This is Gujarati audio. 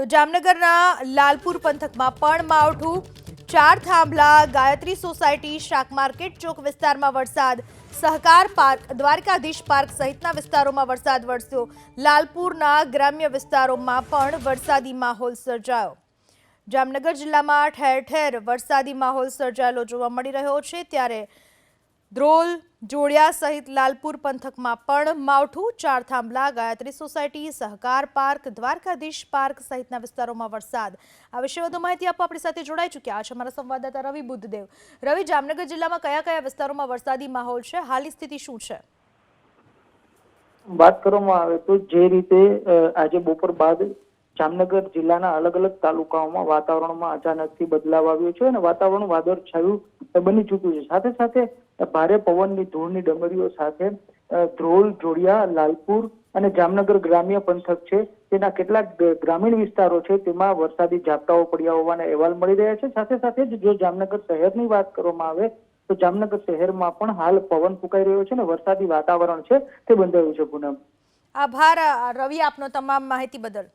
તો જામનગરના લાલપુર પંથકમાં પણ માવઠું, ચાર થાંભલા, ગાયત્રી સોસાયટી, શાક માર્કેટ ચોક વિસ્તારમાં વરસાદ, સહકાર પાર્ક, દ્વારકાધીશ પાર્ક સહિતના વિસ્તારોમાં વરસાદ વરસ્યો. લાલપુરના ગ્રામ્ય વિસ્તારોમાં પણ વરસાદી માહોલ સર્જાયો. જામનગર જિલ્લામાં ઠેર ઠેર વરસાદી માહોલ સર્જાયેલો જોવા મળી રહ્યો છે. ત્યારે ધ્રોલ જોડિયા સહિત લાલપુર પંથકમાં પણ માવઠું ચાર થાંભલા Gayatri society, Sahkar park, Dwarkadhish park સહિતના વિસ્તારોમાં વરસાદ. આ વિશે વધુ માહિતી આપવા આપણી સાથે જોડાઈ ચૂક્યા છે અમારા સંવાદદાતા રવિ બુદ્ધદેવ રવિ, જામનગર જિલ્લામાં કયા કયા વિસ્તારોમાં વરસાદી માહોલ છે? હાલની સ્થિતિ શું છે? વાત કરવામાં આવે તો જે રીતે આજે બપોર બાદ જામનગર જિલ્લાના અલગ અલગ તાલુકાઓમાં વાતાવરણમાં અચાનકથી બદલાવ આવ્યો છે અને વાતાવરણ વાદળ છાયું બની ચૂક્યું છે. સાથે સાથે ભારે પવનની ધૂળની ડમરીઓ સાથે ધ્રોલ જોડિયા લાલપુર અને જામનગર ગ્રામ્ય પંથક છે. તેના કેટલાક ગ્રામીણ વિસ્તારો છે, તેમાં વરસાદી ઝાપટાઓ પડ્યા હોવાના અહેવાલ મળી રહ્યા છે. સાથે સાથે જ જો જામનગર શહેરની વાત કરવામાં આવે, તો જામનગર શહેરમાં પણ હાલ પવન ફૂંકાઈ રહ્યો છે અને વરસાદી વાતાવરણ છે તે બંધાયું છે પૂનમ. આભાર રવિ આપનો તમામ માહિતી બદલ.